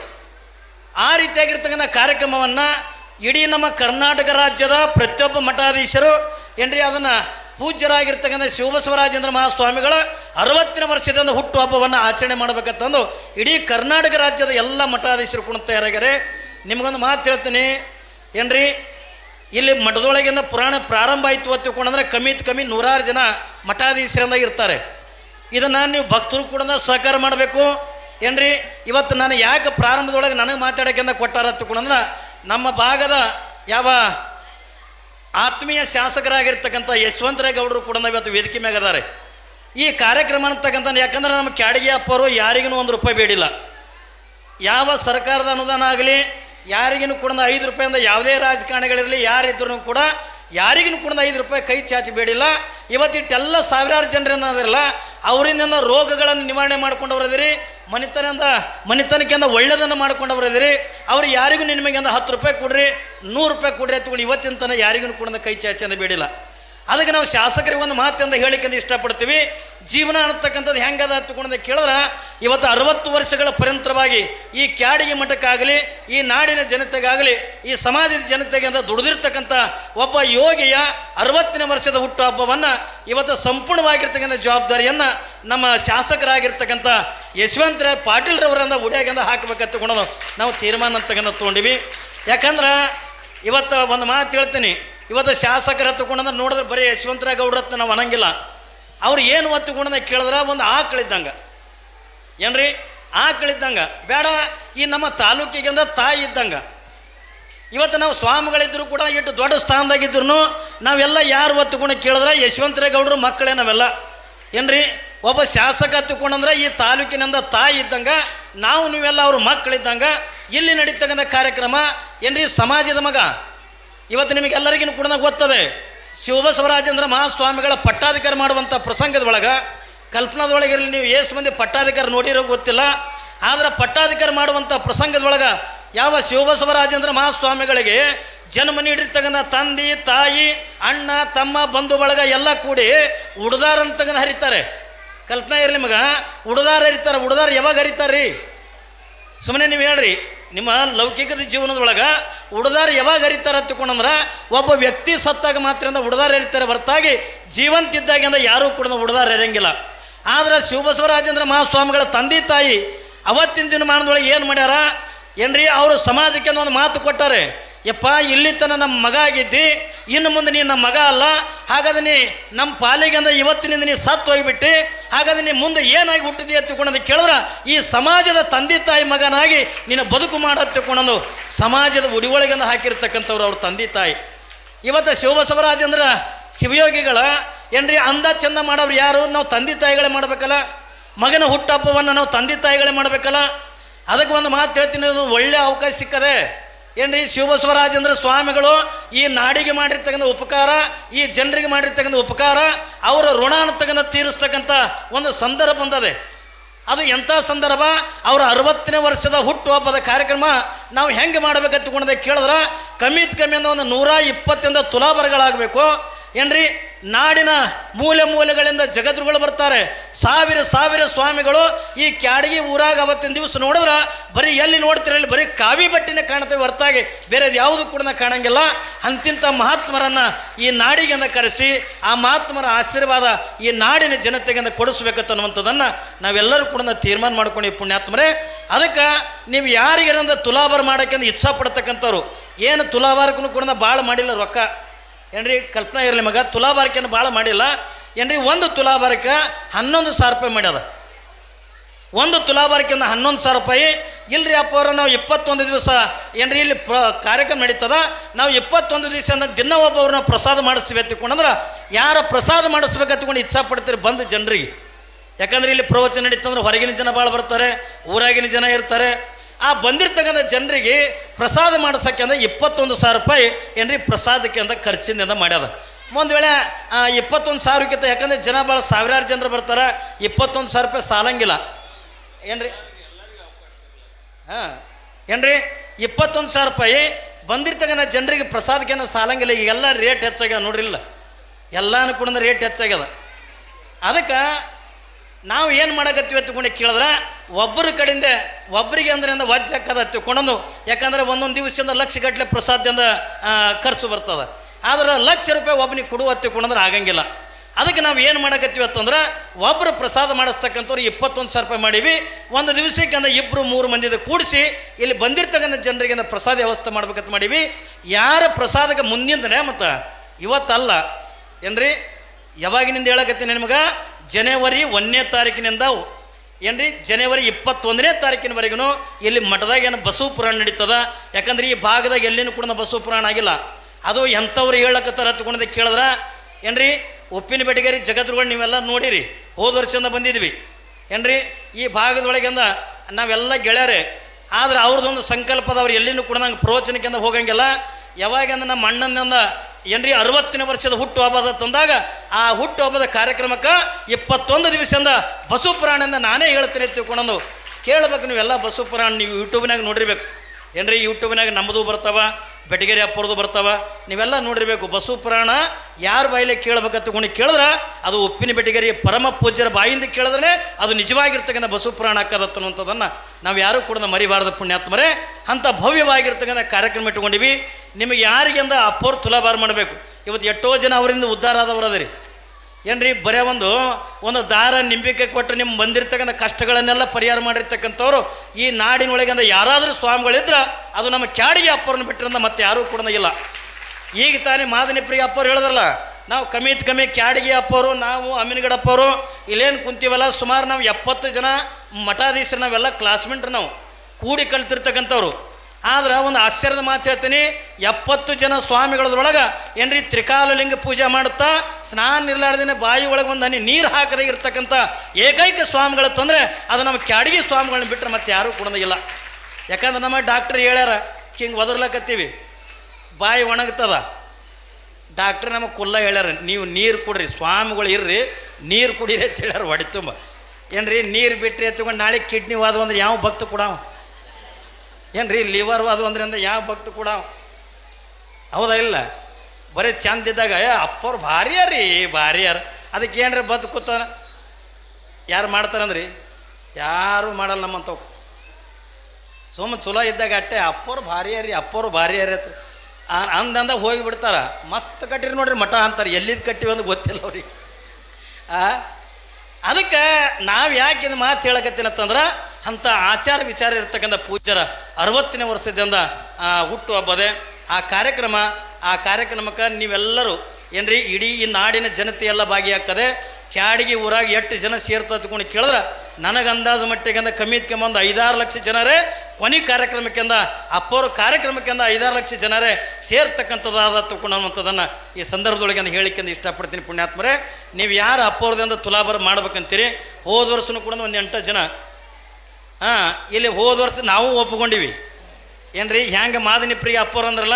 ಆ ರೀತಿಯಾಗಿರ್ತಕ್ಕಂಥ ಕಾರ್ಯಕ್ರಮವನ್ನು ಇಡೀ ನಮ್ಮ ಕರ್ನಾಟಕ ರಾಜ್ಯದ ಪ್ರತಿಯೊಬ್ಬ ಮಠಾಧೀಶರು, ಏನ್ರಿ ಅದನ್ನು ಪೂಜ್ಯರಾಗಿರ್ತಕ್ಕಂಥ ಶಿವಬಸವರಾಜೇಂದ್ರ ಮಹಾಸ್ವಾಮಿಗಳ ಅರವತ್ತಿನ ವರ್ಷದಿಂದ ಹುಟ್ಟುಹಬ್ಬವನ್ನು ಆಚರಣೆ ಮಾಡಬೇಕಂತಂದು ಇಡೀ ಕರ್ನಾಟಕ ರಾಜ್ಯದ ಎಲ್ಲ ಮಠಾಧೀಶರು ಕೂಡ ತಯಾರಾಗ್ಯಾರೆ. ನಿಮಗೊಂದು ಮಾತು ಹೇಳ್ತೀನಿ, ಏನ್ರಿ ಇಲ್ಲಿ ಮಠದೊಳಗಿಂದ ಪುರಾಣ ಪ್ರಾರಂಭ ಆಯಿತು ಅಂತ ತಿಳ್ಕೊಂಡ್ರೆ ಕಮ್ಮಿತ್ ಕಮ್ಮಿ ನೂರಾರು ಜನ ಮಠಾಧೀಶರಿಂದ ಇರ್ತಾರೆ. ಇದನ್ನು ನೀವು ಭಕ್ತರು ಕೂಡ ಸಹಕಾರ ಮಾಡಬೇಕು. ಏನ್ರಿ? ಇವತ್ತು ನಾನು ಯಾಕೆ ಪ್ರಾರಂಭದೊಳಗೆ ನನಗೆ ಮಾತಾಡೋಕ್ಕಿಂತ ಕೊಟ್ಟಾರ ಅಂದ್ರೆ ನಮ್ಮ ಭಾಗದ ಯಾವ ಆತ್ಮೀಯ ಶಾಸಕರಾಗಿರ್ತಕ್ಕಂಥ ಗೌಡರು ಕೂಡ ಇವತ್ತು ವೇದಿಕೆ ಮ್ಯಾಗ ಅದಾರೆ. ಈ ಕಾರ್ಯಕ್ರಮ ಅಂತಕ್ಕಂಥ ಯಾಕಂದ್ರೆ ನಮ್ಮ ಕ್ಯಾಡಿಗೆ ಅಪ್ಪರು ಯಾರಿಗೂ ಒಂದು ರೂಪಾಯಿ ಬೇಡಿಲ್ಲ. ಯಾವ ಸರ್ಕಾರದ ಅನುದಾನ ಆಗಲಿ ಯಾರಿಗೂ ಕೂಡ ಐದು ರೂಪಾಯಿಂದ ಯಾವುದೇ ರಾಜಕಾರಣಿಗಳಿರಲಿ ಯಾರಿದ್ರು ಕೂಡ ಯಾರಿಗೂ ಕೂಡ ಐದು ರೂಪಾಯಿ ಕೈ ಚಾಚಿ ಬೇಡಿಲ್ಲ. ಇವತ್ತಿಟ್ಟೆಲ್ಲ ಸಾವಿರಾರು ಜನರಿಂದ ಅದರಲ್ಲ ಅವರಿಂದ ರೋಗಗಳನ್ನು ನಿವಾರಣೆ ಮಾಡ್ಕೊಂಡವ್ರದಿರಿ ಮನೆತನಕ್ಕೆ ಅಂದ ಒಳ್ಳೆಯದನ್ನು ಮಾಡ್ಕೊಂಡವ್ರದಿರಿ ಅವ್ರು ಯಾರಿಗೂ ನಿಮಗಿಂದ ಹತ್ತು ರೂಪಾಯಿ ಕೊಡ್ರಿ, ನೂರು ರೂಪಾಯಿ ಕೊಡ್ರಿ ಅಂತ ಇವತ್ತಿನ ತನಕ ಯಾರಿಗೂ ಕೂಡ ಕೈ ಚಾಚಿ ಅಂತ ಬೇಡಿಲ್ಲ. ಅದಕ್ಕೆ ನಾವು ಶಾಸಕರಿಗೆ ಒಂದು ಅಂತ ಹೇಳಿಕೆಂದು ಇಷ್ಟಪಡ್ತೀವಿ. ಜೀವನ ಅನ್ನತಕ್ಕಂಥದ್ದು ಹೆಂಗದ ಹತ್ತುಕೊಂಡ ಕೇಳಿದ್ರೆ, ಇವತ್ತು ಅರವತ್ತು ವರ್ಷಗಳ ಪರ್ಯಂತರವಾಗಿ ಈ ಕ್ಯಾಡಿಗೆ ಮಠಕ್ಕಾಗಲಿ, ಈ ನಾಡಿನ ಜನತೆಗಾಗಲಿ, ಈ ಸಮಾಜದ ಜನತೆಗೆ ಅಂತ ದುಡಿದಿರ್ತಕ್ಕಂಥ ಒಬ್ಬ ಯೋಗಿಯ ಅರವತ್ತನೇ ವರ್ಷದ ಹುಟ್ಟುಹಬ್ಬವನ್ನು ಇವತ್ತು ಸಂಪೂರ್ಣವಾಗಿರ್ತಕ್ಕಂಥ ಜವಾಬ್ದಾರಿಯನ್ನು ನಮ್ಮ ಶಾಸಕರಾಗಿರ್ತಕ್ಕಂಥ ಯಶವಂತರ ಪಾಟೀಲ್ರವರನ್ನು ಉಡಿಯಾಗಿಂದ ಹಾಕಬೇಕಂತಕೊಂಡು ನಾವು ತೀರ್ಮಾನ ಅಂತಕ್ಕಂಥ ತೊಗೊಂಡಿವಿ. ಯಾಕಂದ್ರೆ, ಇವತ್ತು ಒಂದು ಮಾತು ಹೇಳ್ತೀನಿ. ಇವತ್ತು ಶಾಸಕರ ಹತ್ತುಕೊಂಡಂದ್ರೆ ನೋಡಿದ್ರೆ ಬರೀ ಯಶವಂತರ ಗೌಡ್ರ ಹತ್ತು ನಾವು ಅನ್ನಂಗಿಲ್ಲ. ಅವ್ರು ಏನು ಒತ್ತುಕೊಂಡ ಕೇಳಿದ್ರೆ, ಒಂದು ಆಕಳಿದ್ದಂಗೆ ಏನ್ರಿ? ಆಕಳಿದ್ದಂಗೆ ಬೇಡ, ಈ ನಮ್ಮ ತಾಲೂಕಿಗೆ ಅಂದ್ರೆ ತಾಯಿ ಇದ್ದಂಗೆ. ಇವತ್ತು ನಾವು ಸ್ವಾಮಿಗಳಿದ್ರು ಕೂಡ ಇಟ್ಟು ದೊಡ್ಡ ಸ್ಥಾನದಾಗಿದ್ರು ನಾವೆಲ್ಲ ಯಾರು ಹೊತ್ತುಕೊಂಡು ಕೇಳಿದ್ರೆ, ಯಶವಂತರೇಗೌಡರು ಮಕ್ಕಳೇ ನಾವೆಲ್ಲ. ಏನ್ರಿ? ಒಬ್ಬ ಶಾಸಕ ಹತ್ತುಕೊಂಡಂದ್ರೆ ಈ ತಾಲೂಕಿನಿಂದ ತಾಯಿ ಇದ್ದಂಗೆ, ನಾವು ನೀವೆಲ್ಲ ಅವ್ರ ಮಕ್ಕಳಿದ್ದಂಗೆ. ಇಲ್ಲಿ ನಡೀತಕ್ಕಂಥ ಕಾರ್ಯಕ್ರಮ, ಏನ್ರಿ? ಸಮಾಜದ ಮಗ. ಇವತ್ತು ನಿಮಗೆಲ್ಲರಿಗೂ ಕೂಡ ಗೊತ್ತದೆ. ಶಿವಬಸವರಾಜೇಂದ್ರ ಮಹಾಸ್ವಾಮಿಗಳ ಪಟ್ಟಾಧಿಕಾರ ಮಾಡುವಂಥ ಪ್ರಸಂಗದ ಒಳಗೆ ಕಲ್ಪನಾದೊಳಗಿರಲಿ ನೀವು ಏಸು ಮಂದಿ ಪಟ್ಟಾಧಿಕಾರ ನೋಡಿರೋ ಗೊತ್ತಿಲ್ಲ. ಆದರೆ ಪಟ್ಟಾಧಿಕಾರ ಮಾಡುವಂಥ ಪ್ರಸಂಗದೊಳಗೆ ಯಾವ ಶಿವಬಸವರಾಜೇಂದ್ರ ಮಹಾಸ್ವಾಮಿಗಳಿಗೆ ಜನ್ಮ ನೀಡಿರ್ತಕ್ಕಂಥ ತಂದೆ, ತಾಯಿ, ಅಣ್ಣ, ತಮ್ಮ, ಬಂಧು ಬಳಗ ಎಲ್ಲ ಕೂಡಿ ಉಡ್ದಾರ ಅಂತಕ್ಕಂಥ ಹರಿತಾರೆ. ಕಲ್ಪನೆ ಇರಲಿ ನಿಮಗೆ ಉಡ್ದಾರ ಹರಿತಾರೆ, ಉಡ್ದಾರ ಯಾವಾಗ ಹರಿತಾರೆ ರೀ ಸುಮ್ಮನೆ ನೀವು ಹೇಳ್ರಿ. ನಿಮ್ಮ ಲೌಕಿಕದ ಜೀವನದೊಳಗೆ ಉಡದಾರ ಯಾವಾಗ ಹರಿತಾರ ಹತ್ತಕೊಂಡಂದ್ರೆ, ಒಬ್ಬ ವ್ಯಕ್ತಿ ಸತ್ತಾಗ ಮಾತ್ರ ಉಡದಾರ ಹರಿತಾರೆ ಹೊರತಾಗಿ ಜೀವಂತಿದ್ದಾಗಿಂದ ಯಾರೂ ಕೂಡ ಉಡದಾರ ಹರಿಯಂಗಿಲ್ಲ. ಆದ್ರೆ ಶಿವಬಸವರಾಜೇಂದ್ರ ಮಹಾಸ್ವಾಮಿಗಳ ತಂದೆ ತಾಯಿ ಅವತ್ತಿನ ದಿನಮಾನದೊಳಗೆ ಏನು ಮಾಡ್ಯಾರ, ಏನ್ರಿ ಅವರು ಸಮಾಜಕ್ಕೆ ಒಂದು ಮಾತು ಕೊಟ್ಟಾರೆ, ಯಪ್ಪ ಇಲ್ಲಿ ತನ ನಮ್ಮ ಮಗ ಆಗಿದ್ದಿ, ಇನ್ನು ಮುಂದೆ ನೀನು ನಮ್ಮ ಮಗ ಅಲ್ಲ, ಹಾಗಾದ್ರೆ ನೀ ನಮ್ಮ ಪಾಲಿಗೆ ಅಂದ್ರೆ ಇವತ್ತಿನಿಂದ ನೀ ಸತ್ತು ಹೋಗಿಬಿಟ್ಟು ಹಾಗಾದ್ರೆ ನೀನು ಮುಂದೆ ಏನಾಗಿ ಹುಟ್ಟಿದೆಯಾ ಅಂತ ಕೇಳಿದ್ರೆ, ಈ ಸಮಾಜದ ತಂದೆ ತಾಯಿ ಮಗನಾಗಿ ನಿನ್ನ ಬದುಕು ಮಾಡತ್ತಕೊಂಡಂದು ಸಮಾಜದ ಉಡಿವೊಳಗಿಂದ ಹಾಕಿರ್ತಕ್ಕಂಥವ್ರು ಅವ್ರ ತಂದೆ ತಾಯಿ. ಇವತ್ತು ಶಿವಬಸವರಾಜೇಂದ್ರ ಶಿವಯೋಗಿಗಳ, ಏನ್ರಿ ಅಂದ ಚಂದ ಮಾಡೋರು ಯಾರು? ನಾವು ತಂದೆ ತಾಯಿಗಳೇ ಮಾಡಬೇಕಲ್ಲ. ಮಗನ ಹುಟ್ಟಪ್ಪವನ್ನು ನಾವು ತಂದೆ ತಾಯಿಗಳೇ ಮಾಡಬೇಕಲ್ಲ. ಅದಕ್ಕೆ ಒಂದು ಮಾತು ಹೇಳ್ತೀನಿ, ಅದು ಒಳ್ಳೆಯ ಅವಕಾಶ ಸಿಕ್ಕದೆ. ಏನ್ರಿ ಶಿವಬಸವರಾಜೇಂದ್ರ ಸ್ವಾಮಿಗಳು ಈ ನಾಡಿಗೆ ಮಾಡಿರ್ತಕ್ಕಂಥ ಉಪಕಾರ, ಈ ಜನರಿಗೆ ಮಾಡಿರ್ತಕ್ಕಂಥ ಉಪಕಾರ, ಅವರ ಋಣ ಅಂತಕ್ಕಂಥ ತೀರಿಸ್ತಕ್ಕಂಥ ಒಂದು ಸಂದರ್ಭ ಬಂದದೆ. ಅದು ಎಂಥ ಸಂದರ್ಭ? ಅವರ ಅರವತ್ತನೇ ವರ್ಷದ ಹುಟ್ಟುಹಬ್ಬದ ಕಾರ್ಯಕ್ರಮ ನಾವು ಹೆಂಗೆ ಮಾಡಬೇಕಂತ ಕೇಳಿದ್ರೆ ಕಮ್ಮಿತ್ ಕಮ್ಮಿ ಅಂದ್ರೆ ಒಂದು ನೂರ ಇಪ್ಪತ್ತಿಂದ ತುಲಾಬರಗಳಾಗಬೇಕು ಏನ್ರಿ ನಾಡಿನ ಮೂಲೆ ಮೂಲೆಗಳಿಂದ ಜಗದ್ರುಗಳು ಬರ್ತಾರೆ. ಸಾವಿರ ಸಾವಿರ ಸ್ವಾಮಿಗಳು ಈ ಕ್ಯಾಡಗಿ ಊರಾಗ ಅವತ್ತಿನ ದಿವಸ ನೋಡಿದ್ರೆ, ಬರೀ ಎಲ್ಲಿ ನೋಡ್ತಿರಲಿ ಬರೀ ಕಾವಿ ಬಟ್ಟಿನ ಕಾಣ್ತೇವೆ ಹೊರತಾಗಿ ಬೇರೆ ಯಾವುದು ಕೂಡ ಕಾಣಂಗಿಲ್ಲ. ಅಂತಿಂಥ ಮಹಾತ್ಮರನ್ನು ಈ ನಾಡಿಗೆಂದ ಕರೆಸಿ, ಆ ಮಹಾತ್ಮರ ಆಶೀರ್ವಾದ ಈ ನಾಡಿನ ಜನತೆಗೆಂದ ಕೊಡಿಸ್ಬೇಕಂತ ಅನ್ನುವಂಥದ್ದನ್ನು ನಾವೆಲ್ಲರೂ ಕೂಡ ತೀರ್ಮಾನ ಮಾಡ್ಕೊಂಡು ಪುಣ್ಯಾತ್ಮರೇ, ಅದಕ್ಕೆ ನೀವು ಯಾರಿಗೇನಂದ್ರೆ ತುಲಾಭಾರ ಮಾಡೋಕ್ಕೆಂದು ಇಚ್ಛಾ ಪಡ್ತಕ್ಕಂಥವ್ರು ಏನು ತುಲಾಭಾರಕ್ಕೂ ಕೂಡ ಭಾಳ ಮಾಡಿಲ್ಲ ರೊಕ್ಕ. ಏನ್ರಿ, ಕಲ್ಪನಾ ಇರಲಿ ಮಗ ತುಲಾಭಾರಕ್ಕೇನು ಭಾಳ ಮಾಡಿಲ್ಲ. ಏನ್ರಿ, ಒಂದು ತುಲಾಭಾರಕ್ಕೆ ಹನ್ನೊಂದು ಸಾವಿರ ರೂಪಾಯಿ ಮಾಡ್ಯದ. ಒಂದು ತುಲಾಭಾರಕ್ಕಿಂತ ಹನ್ನೊಂದು ಸಾವಿರ ರೂಪಾಯಿ. ಇಲ್ರಿ ಅಪ್ಪ ಅವ್ರ, ನಾವು ಇಪ್ಪತ್ತೊಂದು ದಿವಸ, ಏನ್ರಿ, ಇಲ್ಲಿ ಪ್ರ, ಕಾರ್ಯಕ್ರಮ ನಡೀತದ. ನಾವು ಇಪ್ಪತ್ತೊಂದು ದಿವಸ ಅಂದ್ರೆ ದಿನ ಒಬ್ಬವ್ರನ್ನ ಪ್ರಸಾದ ಮಾಡಿಸ್ತೀವಿ ಎತ್ತಿಕೊಂಡಂದ್ರೆ ಯಾರ ಪ್ರಸಾದ ಮಾಡಿಸ್ಬೇಕು ಎತ್ಕೊಂಡು ಇಚ್ಛಾ ಪಡ್ತೀರಿ ಬಂದು ಜನರಿಗೆ. ಯಾಕಂದ್ರೆ ಇಲ್ಲಿ ಪ್ರವಚನ ನಡೀತಂದ್ರೆ ಹೊರಗಿನ ಜನ ಭಾಳ ಬರ್ತಾರೆ, ಊರಾಗಿನ ಜನ ಇರ್ತಾರೆ. ಆ ಬಂದಿರ್ತಕ್ಕಂಥ ಜನರಿಗೆ ಪ್ರಸಾದ ಮಾಡಿಸಕ್ಕೆ ಅಂದ್ರೆ ಇಪ್ಪತ್ತೊಂದು ಸಾವಿರ ರೂಪಾಯಿ ಏನ್ರಿ ಪ್ರಸಾದಕ್ಕೆ ಅಂತ ಖರ್ಚಿನಿಂದ ಮಾಡ್ಯದ. ಒಂದು ವೇಳೆ ಇಪ್ಪತ್ತೊಂದು ಸಾವಿರಕ್ಕಿಂತ ಯಾಕಂದ್ರೆ ಜನ ಭಾಳ ಸಾವಿರಾರು ಜನರು ಬರ್ತಾರೆ, ಇಪ್ಪತ್ತೊಂದು ಸಾವಿರ ರೂಪಾಯಿ ಸಾಲಂಗಿಲ್ಲ. ಏನ್ರಿ? ಹಾಂ, ಏನ್ರಿ? ಇಪ್ಪತ್ತೊಂದು ಸಾವಿರ ರೂಪಾಯಿ ಬಂದಿರ್ತಕ್ಕಂಥ ಜನರಿಗೆ ಪ್ರಸಾದಕ್ಕೆ ಸಾಲಂಗಿಲ್ಲ, ಈಗೆಲ್ಲ ರೇಟ್ ಹೆಚ್ಚಾಗ್ಯದ ನೋಡ್ರಿ ಇಲ್ಲ. ಎಲ್ಲಾನು ಕೂಡ ರೇಟ್ ಹೆಚ್ಚಾಗ್ಯದ. ಅದಕ್ಕೆ ನಾವು ಏನು ಮಾಡಕತ್ತೀವಿ ಗುಣ ಕೇಳಿದ್ರೆ ಒಬ್ಬರ ಕಡೆಯಿಂದ ಒಬ್ಬರಿಗೆ ಅಂದ್ರೆ ಅಂದ್ರೆ ವಜ್ಜೆ ಹಾಕದ ಕೊಡೋದು. ಯಾಕಂದ್ರೆ ಒಂದೊಂದು ದಿವಸದಿಂದ ಲಕ್ಷ ಗಟ್ಟಲೆ ಪ್ರಸಾದದಿಂದ ಖರ್ಚು ಬರ್ತದೆ. ಆದ್ರೆ ಲಕ್ಷ ರೂಪಾಯಿ ಒಬ್ಬನಿಗೆ ಕೊಡುವ ಕೊಡೋದ್ರೆ ಆಗಂಗಿಲ್ಲ. ಅದಕ್ಕೆ ನಾವು ಏನು ಮಾಡಕತ್ತೀವಿ ಅಂತಂದ್ರೆ ಒಬ್ಬರು ಪ್ರಸಾದ ಮಾಡಿಸ್ತಕ್ಕಂಥವ್ರು ಇಪ್ಪತ್ತೊಂದು ಸಾವಿರ ರೂಪಾಯಿ ಮಾಡೀವಿ. ಒಂದು ದಿವಸಕ್ಕೆ ಅಂದ್ರೆ ಇಬ್ಬರು ಮೂರು ಮಂದಿದ ಕೂಡಿಸಿ, ಇಲ್ಲಿ ಬಂದಿರ್ತಕ್ಕಂಥ ಜನರಿಗೆ ಪ್ರಸಾದ ವ್ಯವಸ್ಥೆ ಮಾಡ್ಬೇಕಂತ ಮಾಡೀವಿ. ಯಾರ ಪ್ರಸಾದಕ್ಕೆ ಮುಂದಿಂದನೇ ಮತ್ತು ಇವತ್ತಲ್ಲ, ಏನ್ರಿ? ಯಾವಾಗಿನಿಂದ ಹೇಳಕತ್ತೀನಿ ನಿಮ್ಗೆ? ಜನವರಿ ಒಂದನೇ ತಾರೀಕಿನಿಂದ ಏನ್ರಿ? ಜನವರಿ ಇಪ್ಪತ್ತೊಂದನೇ ತಾರೀಕಿನವರೆಗೂ ಇಲ್ಲಿ ಮಠದಾಗ ಏನು ಬಸವ ಪುರಾಣ ನಡೀತದ? ಯಾಕಂದ್ರೆ ಈ ಭಾಗದಾಗ ಎಲ್ಲಿನೂ ಕೂಡ ಬಸವ ಪುರಾಣ ಆಗಿಲ್ಲ. ಅದು ಎಂಥವ್ರು ಹೇಳಕತ್ತಾರ ಹತ್ಕೊಂಡ ಕೇಳಿದ್ರ? ಏನ್ರಿ? ಉಪ್ಪಿನ ಬೆಟಗೇರಿ ಜಗದ್ರುಗಳು ನೀವೆಲ್ಲ ನೋಡಿರಿ. ಹೋದ ವರ್ಷದಿಂದ ಬಂದಿದ್ವಿ. ಏನ್ರಿ? ಈ ಭಾಗದೊಳಗಿಂದ ನಾವೆಲ್ಲ ಗೆಳೆಯರೇ. ಆದ್ರೆ ಸಂಕಲ್ಪದ ಅವ್ರು ಎಲ್ಲಿನೂ ಕೂಡ ನಂಗೆ ಪ್ರವಚನಕ್ಕಿಂತ ಹೋಗಂಗಿಲ್ಲ. ಯಾವಾಗ ನಮ್ಮ ಅಣ್ಣನಿಂದ ಏನ್ರಿ ಅರವತ್ತನೇ ವರ್ಷದ ಹುಟ್ಟು ಹಬ್ಬದ ತಂದಾಗ, ಆ ಹುಟ್ಟು ಹಬ್ಬದ ಕಾರ್ಯಕ್ರಮಕ್ಕೆ ಇಪ್ಪತ್ತೊಂದು ದಿವಸದಿಂದ ಬಸವ ಪುರಾಣದಿಂದ ನಾನೇ ಹೇಳ್ತೀನಿ ತಿಳ್ಕೊಂಡು ಕೇಳ್ಬೇಕು ನೀವೆಲ್ಲ ಬಸವ ಪುರಾಣ ನೀವು ಯೂಟ್ಯೂಬ್ನಾಗ ನೋಡಿರ್ಬೇಕು. ಏನ್ರಿ ಯೂಟ್ಯೂಬ್ನಾಗ ನಮ್ಮದು ಬರ್ತಾವ. ಬೆಟಗೇರಿ ಅಪ್ಪರದು ಬರ್ತಾವ. ನೀವೆಲ್ಲ ನೋಡಿರಬೇಕು, ಬಸವ ಪುರಾಣ ಯಾರ ಬಾಯಲ್ಲಿ ಕೇಳ್ಬೇಕಂತ ತಗೊಂಡು ಕೇಳಿದ್ರೆ, ಅದು ಉಪ್ಪಿನ ಬೆಟಗೇರಿ ಪರಮ ಪೂಜ್ಯರ ಬಾಯಿಂದ ಕೇಳಿದ್ರೆ ಅದು ನಿಜವಾಗಿರ್ತಕ್ಕಂಥ ಬಸವ ಪುರಾಣ ಅಕ್ಕದತ್ತನ್ನುವಂಥದ್ದನ್ನು ನಾವು ಯಾರೂ ಕೂಡ ಮರಿಬಾರದು ಪುಣ್ಯಾತ್ಮರೇ. ಅಂಥ ಭವ್ಯವಾಗಿರ್ತಕ್ಕಂಥ ಕಾರ್ಯಕ್ರಮ ಇಟ್ಟುಕೊಂಡಿವಿ. ನಿಮಗೆ ಯಾರಿಗೆಂದ ಅಪ್ಪೋರು ತುಲಾಭಾರ ಮಾಡಬೇಕು? ಇವತ್ತು ಎಷ್ಟೋ ಜನ ಅವರಿಂದ ಉದ್ಧಾರ ಆದವರು ಅದರಿ ಏನ್ರಿ, ಬರೇ ಒಂದು ಒಂದು ದಾರ ನಿಂಬಿಕೆ ಕೊಟ್ಟು ನಿಮ್ಮ ಬಂದಿರ್ತಕ್ಕಂಥ ಕಷ್ಟಗಳನ್ನೆಲ್ಲ ಪರಿಹಾರ ಮಾಡಿರ್ತಕ್ಕಂಥವ್ರು, ಈ ನಾಡಿನೊಳಗಿಂದ ಯಾರಾದರೂ ಸ್ವಾಮಿಗಳಿದ್ರೆ, ಅದು ನಮ್ಮ ಕ್ಯಾಡಿಗೆ ಅಪ್ಪರನ್ನು ಬಿಟ್ಟಿರೋದ ಮತ್ತೆ ಯಾರೂ ಕೂಡ ಇಲ್ಲ. ಈಗ ತಾನೇ ಮಾದನಿಪ್ರಿಗೆ ಅಪ್ಪರು ಹೇಳಿದ್ರಲ್ಲ, ನಾವು ಕಮ್ಮಿತ್ ಕಮ್ಮಿ ಕ್ಯಾಡಿಗೆ ಅಪ್ಪರು ನಾವು ಅಮೀನ್ಗಡಪ್ಪರು ಇಲ್ಲೇನು ಕುಂತೀವಲ್ಲ, ಸುಮಾರು ನಾವು ಎಪ್ಪತ್ತು ಜನ ಮಠಾಧೀಶರು ನಾವೆಲ್ಲ ಕ್ಲಾಸ್ಮೇಟ್ರು ನಾವು. ಕೂಡಿ ಕಲ್ತಿರ್ತಕ್ಕಂಥವ್ರು. ಆದ್ರೆ ಒಂದು ಆಶ್ಚರ್ಯದ ಮಾತು ಹೇಳ್ತೀನಿ. ಎಪ್ಪತ್ತು ಜನ ಸ್ವಾಮಿಗಳದ್ರೊಳಗೆ ಏನ್ರಿ ತ್ರಿಕಾಲಲಿಂಗ ಪೂಜೆ ಮಾಡುತ್ತಾ, ಸ್ನಾನ ಇರ್ಲಾರ್ದೇನೆ ಬಾಯಿ ಒಳಗೆ ಒಂದು ಹನಿ ನೀರು ಹಾಕದೇ ಇರ್ತಕ್ಕಂಥ ಏಕೈಕ ಸ್ವಾಮಿಗಳು ತಂದರೆ ಅದು ನಮ್ಮ ಕ್ಯಾಡಗಿ ಸ್ವಾಮಿಗಳನ್ನ ಬಿಟ್ಟರೆ ಮತ್ತೆ ಯಾರೂ ಕೊಡೋದಿಲ್ಲ ಯಾಕಂದ್ರೆ ನಮ್ಮ ಡಾಕ್ಟ್ರ್ ಹೇಳ್ಯಾರ, ಹಿಂಗೆ ಒದರ್ಲಕತ್ತೀವಿ. ಬಾಯಿ ಒಣಗ್ತದ. ಡಾಕ್ಟ್ರ್ ನಮಗೆ ಕುಲ್ಲ ಹೇಳ್ಯಾರ, ನೀವು ನೀರು ಕುಡ್ರಿ, ಸ್ವಾಮಿಗಳು ಇರ್ರಿ, ನೀರು ಕುಡೀರಿ ಅಂತ ಹೇಳ್ಯಾರ ಹೊಡಿತುಂಬ ಏನ್ರಿ ನೀರು ಬಿಟ್ಟರೆ ತಗೊಂಡು ನಾಳೆ ಕಿಡ್ನಿ ಹೋದ್ವು ಅಂದ್ರೆ ಯಾವ ಭಕ್ತ ಕೊಡಾವ ಏನ್ರಿ ಲಿವರ್ ಅದು ಅಂದ್ರಿಂದ ಯಾವ ಭಕ್ತ ಕೂಡ ಹೌದಾ ಇಲ್ಲ? ಬರೀ ಚಂದ ಇದ್ದಾಗ, ಏ, ಅಪ್ಪವ್ರು ಭಾರಿ ರೀ ಭಾರಿ ಯಾರು ಅದಕ್ಕೆ ಏನ್ರಿ ಬದುಕುತ್ತ ಯಾರು ಮಾಡ್ತಾರಂದ್ರಿ? ಯಾರು ಮಾಡಲ್ಲ ನಮ್ಮಂಥವು ಸುಮ್ಮ ಚಲೋ ಇದ್ದಾಗ ಅಟ್ಟೆ, ಅಪ್ಪವ್ರು ಭಾರಿಯಾರಿ, ಅಪ್ಪವ್ರು ಭಾರಿ ಯಾರಿ ಆ- ಅಂದಂದ ಹೋಗಿ ಬಿಡ್ತಾರ. ಮಸ್ತ್ ಕಟ್ಟಿರಿ ನೋಡ್ರಿ ಮಠ ಅಂತಾರೆ. ಎಲ್ಲಿದ್ದು ಕಟ್ಟಿವಿ ಅಂತ ಗೊತ್ತಿಲ್ಲ ಅವ್ರಿಗೆ. ಆ? ಅದಕ್ಕೆ ನಾವು ಯಾಕೆ ಇದು ಮಾತು ಹೇಳಕತ್ತೀನಂತಂದ್ರೆ ಅಂಥ ಆಚಾರ ವಿಚಾರ ಇರ್ತಕ್ಕಂಥ ಪೂಜ್ಯರ ಅರವತ್ತನೇ ವರ್ಷದಿಂದ ಆ, ಹುಟ್ಟು ಹಬ್ಬದೆ ಆ ಕಾರ್ಯಕ್ರಮ ಆ ಕಾರ್ಯಕ್ರಮಕ್ಕೆ ನೀವೆಲ್ಲರೂ ಏನ್ರಿ? ಇಡೀ ಈ ನಾಡಿನ ಜನತೆ ಎಲ್ಲ ಭಾಗಿಯಾಗ್ತದೆ. ಕ್ಯಾಡಿಗೆ ಊರಾಗ ಎಷ್ಟು ಜನ ಸೇರ್ತಾ ತಗೊಂಡು ಕೇಳಿದ್ರೆ ನನಗೆ ಅಂದಾಜು ಮಟ್ಟಿಗೆ ಕಮ್ಮಿ ಕಮ್ಮಿ ಒಂದು ಐದಾರು ಲಕ್ಷ ಜನರೇ ಕೊನೆ ಕಾರ್ಯಕ್ರಮಕ್ಕಿಂದ ಅಪ್ಪವ್ರ ಕಾರ್ಯಕ್ರಮಕ್ಕಿಂದ ಐದಾರು ಲಕ್ಷ ಜನರೇ ಸೇರ್ತಕ್ಕಂಥದ್ದಾದ ತಗೊಂಡಂಥದ್ದನ್ನು ಈ ಸಂದರ್ಭದೊಳಗೆ ಅಂತ ಹೇಳಿಕೆಂದು ಇಷ್ಟಪಡ್ತೀನಿ ಪುಣ್ಯಾತ್ಮರೇ. ನೀವು ಯಾರು ಅಪ್ಪವ್ರದಿಂದ ತುಲಾಭಾರ ಮಾಡ್ಬೇಕಂತೀರಿ? ಹೋದ ವರ್ಷನೂ ಕೂಡ ಒಂದು ಎಂಟು ಜನ. ಹಾಂ, ಇಲ್ಲಿ ಹೋದ ವರ್ಷ ನಾವು ಒಪ್ಪಿಕೊಂಡಿವಿ. ಏನ್ರಿ? ಹೆಂಗೆ ಮಾದನಿ ಪ್ರಿಯ ಅಪ್ಪವ್ರು ಅಂದ್ರಲ್ಲ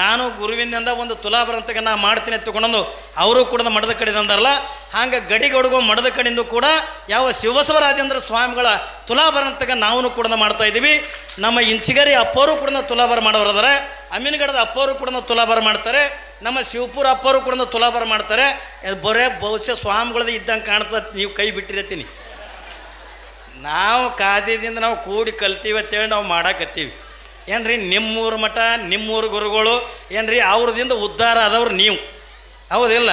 ನಾನು ಗುರುವಿನಿಂದ ಒಂದು ತುಲಾಭರ ಅಂತ ನಾ ಮಾಡ್ತೀನಿ ತಗೊಂಡು ಅವರು ಕೂಡ ಮಠದ ಕಡೆದು ಹಾಗೆ ಹಂಗೆ ಗಡಿಗೊಡಗೋ ಮಡದ ಕಡೆಯಿಂದ ಕೂಡ ಯಾವ ಶಿವಬಸವರಾಜೇಂದ್ರ ಸ್ವಾಮಿಗಳ ತುಲಾಭರ ಅಂತಗ ನಾವು ಕೂಡ ಮಾಡ್ತಾ ಇದ್ದೀವಿ. ನಮ್ಮ ಇಂಚಿಗರಿ ಅಪ್ಪವರು ಕೂಡ ತುಲಾಭರ ಮಾಡೋರು ಅದಾರೆ, ಅಮೀನ್ಗಡದ ಅಪ್ಪವರು ಕೂಡ ತುಲಾಭರ ಮಾಡ್ತಾರೆ, ನಮ್ಮ ಶಿವಪುರ ಅಪ್ಪವರು ಕೂಡ ತುಲಾಭರ ಮಾಡ್ತಾರೆ. ಬರೇ ಬಹುಶಃ ಸ್ವಾಮಿಗಳದ್ದು ಇದ್ದಂಗೆ ಕಾಣ್ತದೆ, ನೀವು ಕೈ ಬಿಟ್ಟಿರತ್ತೀನಿ. ನಾವು ಕಾಜಿದಿಂದ ನಾವು ಕೂಡಿ ಕಲ್ತೀವಿ ಅಂತೇಳಿ ನಾವು ಮಾಡಾಕತ್ತೀವಿ. ಏನ್ರಿ ನಿಮ್ಮೂರ ಮಠ, ನಿಮ್ಮೂರ ಗುರುಗಳು, ಏನ್ರಿ ಅವ್ರದಿಂದ ಉದ್ಧಾರ ಆದವ್ರು ನೀವು. ಹೌದಿಲ್ಲ?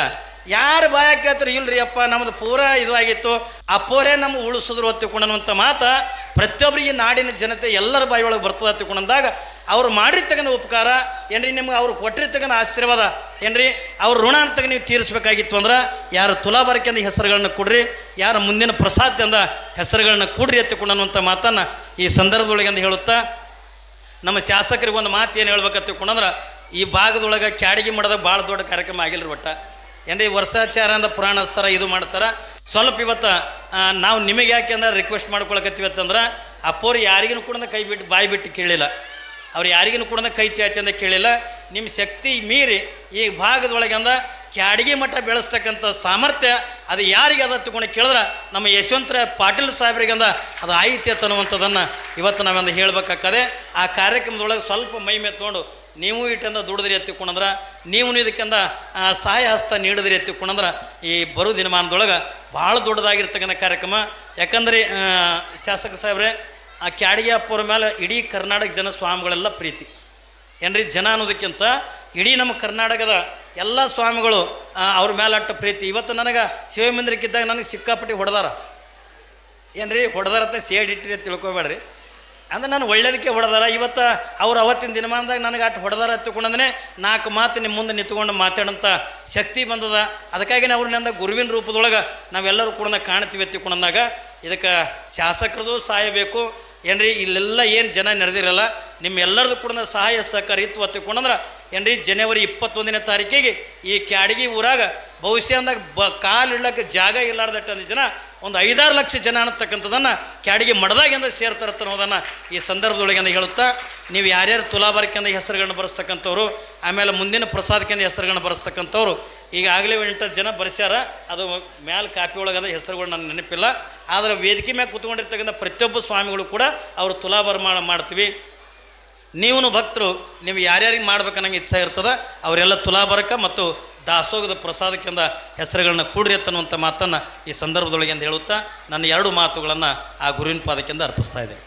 ಯಾರು ಬಾಯ ಕೇಳ್ತಾರೆ ಇಲ್ರಿ ಅಪ್ಪ ನಮ್ಮದು ಪೂರ ಇದು ಆಗಿತ್ತು. ಅಪ್ಪೋರೇ ನಮ್ಮ ಉಳಿಸಿದ್ರು ತಿಳ್ಕೊಂಡಂಥ ಮಾತು ಪ್ರತಿಯೊಬ್ಬರಿಗೆ ನಾಡಿನ ಜನತೆ ಎಲ್ಲರ ಬಾಯಿಯೊಳಗೆ ಬರ್ತದೆ ಹತ್ತಿಕೊಂಡಂದಾಗ ಅವ್ರು ಮಾಡಿರ್ತಕ್ಕಂಥ ಉಪಕಾರ, ಏನ್ರಿ ನಿಮ್ಗೆ ಅವ್ರು ಕೊಟ್ಟಿರ್ತಕ್ಕಂಥ ಆಶೀರ್ವಾದ, ಏನ್ರಿ ಅವ್ರ ಋಣ ಅಂತ ನೀವು ತೀರಿಸ್ಬೇಕಾಗಿತ್ತು ಅಂದ್ರೆ ಯಾರು ತುಲಾಬಾರಕೆಂದ ಹೆಸರುಗಳನ್ನ ಕೊಡ್ರಿ, ಯಾರು ಮುಂದಿನ ಪ್ರಸಾದದಿಂದ ಹೆಸರುಗಳನ್ನ ಕೊಡ್ರಿ ಎತ್ತಿಕೊಂಡಂಥ ಮಾತನ್ನು ಈ ಸಂದರ್ಭದೊಳಗೆ ಅಂತ ಹೇಳುತ್ತಾ ನಮ್ಮ ಶಾಸಕರಿಗೆ ಒಂದು ಮಾತು ಏನು ಹೇಳ್ಬೇಕಂತ ತಿಳ್ಕೊಂಡ್ರೆ ಈ ಭಾಗದೊಳಗೆ ಕ್ಯಾಡಿಗೆ ಮಠದಾಗ ಭಾಳ ದೊಡ್ಡ ಕಾರ್ಯಕ್ರಮ ಆಗಿಲ್ಲ ಒಟ್ಟ. ಏನ್ರಿ ವರ್ಷಾಚಾರ ಅಂದ ಪುರಾಣಸ್ತರ ಇದು ಮಾಡ್ತಾರೆ. ಸ್ವಲ್ಪ ಇವತ್ತು ನಾವು ನಿಮಗೆ ಯಾಕೆ ಅಂದ್ರೆ ರಿಕ್ವೆಸ್ಟ್ ಮಾಡ್ಕೊಳಕತ್ತೀವಿ ಅಂತಂದ್ರೆ, ಅಪ್ಪೋರು ಯಾರಿಗೂ ಕೂಡ ಕೈ ಬಿಟ್ಟು, ಬಾಯಿ ಬಿಟ್ಟು ಕೇಳಿಲ್ಲ. ಅವ್ರು ಯಾರಿಗೂ ಕೂಡ ಕೈ ಚಾಚಂದ ಕೇಳಿಲ್ಲ. ನಿಮ್ಮ ಶಕ್ತಿ ಮೀರಿ ಈ ಭಾಗದೊಳಗೆ ಅಂದ ಕ್ಯಾಡಗಿ ಮಠ ಬೆಳೆಸ್ತಕ್ಕಂಥ ಸಾಮರ್ಥ್ಯ, ಅದು ಯಾರಿಗೆ ಅದ ತಗೊಂಡು ಕೇಳಿದ್ರೆ ನಮ್ಮ ಯಶವಂತರ ಪಾಟೀಲ್ ಸಾಹೇಬ್ರಿಗಂದ ಅದು ಆಯಿತು ಅನ್ನುವಂಥದ್ದನ್ನು ಇವತ್ತು ನಾವೊಂದು ಹೇಳ್ಬೇಕಾಗ್ತದೆ. ಆ ಕಾರ್ಯಕ್ರಮದೊಳಗೆ ಸ್ವಲ್ಪ ಮೈ ಮೇಲೆ ತೊಗೊಂಡು ನೀವು ಇಟ್ಟಂದ ದುಡಿದ್ರಿ ಎತ್ತಿಕೊಂಡಂದ್ರೆ, ನೀವು ಇದಕ್ಕಿಂತ ಸಹಾಯ ಹಸ್ತ ನೀಡಿದ್ರಿ ಎತ್ತಿಕೊಂಡಂದ್ರೆ ಈ ಬರೋ ದಿನಮಾನದೊಳಗೆ ಭಾಳ ದೊಡ್ಡದಾಗಿರ್ತಕ್ಕಂಥ ಕಾರ್ಯಕ್ರಮ. ಯಾಕಂದರೆ ಶಾಸಕ ಸಾಹೇಬ್ರೆ, ಆ ಕ್ಯಾಡಿಗೆ ಅಪ್ಪವ್ರ ಮೇಲೆ ಇಡೀ ಕರ್ನಾಟಕ ಜನ ಸ್ವಾಮಿಗಳೆಲ್ಲ ಪ್ರೀತಿ. ಏನ್ರಿ ಜನ ಅನ್ನೋದಕ್ಕಿಂತ ಇಡೀ ನಮ್ಮ ಕರ್ನಾಟಕದ ಎಲ್ಲ ಸ್ವಾಮಿಗಳು ಅವ್ರ ಮೇಲೆ ಅಟ್ಟ ಪ್ರೀತಿ. ಇವತ್ತು ನನಗೆ ಶಿವಮಂದಿರಕ್ಕಿದ್ದಾಗ ನನಗೆ ಸಿಕ್ಕಾಪಟ್ಟಿ ಹೊಡೆದಾರ. ಏನ್ರಿ ಹೊಡೆದಾರತ್ತೆ ಸೇಡ್ ಇಟ್ಟಿರಿ ಅಂತ ತಿಳ್ಕೊಬೇಡ್ರಿ. ಅಂದ್ರೆ ನಾನು ಒಳ್ಳೇದಕ್ಕೆ ಹೊಡೆದಾರ. ಇವತ್ತು ಅವ್ರು ಅವತ್ತಿನ ದಿನಮಾನದಾಗ ನನಗೆ ಅಟ್ಟು ಹೊಡೆದಾರ ತಿಳ್ಕೊಂಡಂದ್ರೆ ನಾಲ್ಕು ಮಾತು ನಿಮ್ಮ ಮುಂದೆ ನಿಂತ್ಕೊಂಡು ಮಾತಾಡೋಂಥ ಶಕ್ತಿ ಬಂದದ. ಅದಕ್ಕಾಗಿ ನಾವು ನಂದ ಗುರುವಿನ ರೂಪದೊಳಗೆ ನಾವೆಲ್ಲರೂ ಕೂಡ ಕಾಣ್ತೀವಿ ತಿಳ್ಕೊಂಡಂದಾಗ ಇದಕ್ಕೆ ಶಾಸಕರದು ಸಹಾಯ ಬೇಕು. ಏನ್ರಿ, ಇಲ್ಲೆಲ್ಲ ಏನು ಜನ ನೆರೆದಿರಲ್ಲ ನಿಮ್ಮೆಲ್ಲರದು ಕೂಡ ಸಹಾಯ ಸಹಕಾರ ಇತ್ತು ಹೊತ್ತಿಕೊಂಡಂದ್ರೆ ಏನ್ರಿ, ಜನವರಿ ಇಪ್ಪತ್ತೊಂದನೇ ತಾರೀಕಿಗೆ ಈ ಕ್ಯಾಡಗಿ ಊರಾಗ ಅಂದಾಗ ಬ ಕಾಲು ಇಳ್ಳಕ್ಕೆ ಜಾಗ ಇಲ್ಲಾರ್ದಟ್ಟು ಜನ ಒಂದು ಐದಾರು ಲಕ್ಷ ಜನ ಅನ್ನತಕ್ಕಂಥದ್ದನ್ನು ಕ್ಯಾಡಿಗೆ ಮಡದಾಗಿಂದ ಸೇರ್ತಾರೆ ಅನ್ನೋದನ್ನು ಈ ಸಂದರ್ಭದೊಳಗೆ ಹೇಳುತ್ತಾ, ನೀವು ಯಾರ್ಯಾರು ತುಲಾಬಾರಕ್ಕಿಂದ ಹೆಸರುಗಳನ್ನು ಬರೆಸ್ತಕ್ಕಂಥವ್ರು, ಆಮೇಲೆ ಮುಂದಿನ ಪ್ರಸಾದಕ್ಕೆಂದ ಹೆಸರುಗಳನ್ನು ಬರೆಸ್ತಕ್ಕಂಥವ್ರು ಈಗಾಗಲೇ ಎಂಟು ಜನ ಬರೆಸ್ಯಾರ, ಅದು ಮ್ಯಾಲ ಕಾಪಿ ಒಳಗದ ಹೆಸರುಗಳು ನನ್ನ ನೆನಪಿಲ್ಲ, ಆದರೆ ವೇದಿಕೆ ಮ್ಯಾಗ ಕೂತ್ಕೊಂಡಿರ್ತಕ್ಕಂಥ ಪ್ರತಿಯೊಬ್ಬ ಸ್ವಾಮಿಗಳು ಕೂಡ ಅವರು ತುಲಾಭಾರ ಮಾಡ ಮಾಡ್ತೀವಿ. ನೀವು ಭಕ್ತರು ನೀವು ಯಾರ್ಯಾರಿಗೆ ಮಾಡ್ಬೇಕನ್ನಂಗೆ ಇಚ್ಛೆ ಇರ್ತದೆ, ಅವರೆಲ್ಲ ತುಲಾಭರಕ ಮತ್ತು ದಾಸೋಗದ ಪ್ರಸಾದಕ್ಕಿಂತ ಹೆಸರುಗಳನ್ನ ಕೂಡ್ರಿ ಅನ್ನುವಂಥ ಮಾತನ್ನು ಈ ಸಂದರ್ಭದೊಳಗೆ ಅಂತ ಹೇಳುತ್ತಾ, ನನ್ನ ಎರಡು ಮಾತುಗಳನ್ನು ಆ ಗುರುವಿನ ಪಾದಕ್ಕಿಂದ ಅರ್ಪಿಸ್ತಾ ಇದ್ದೇನೆ.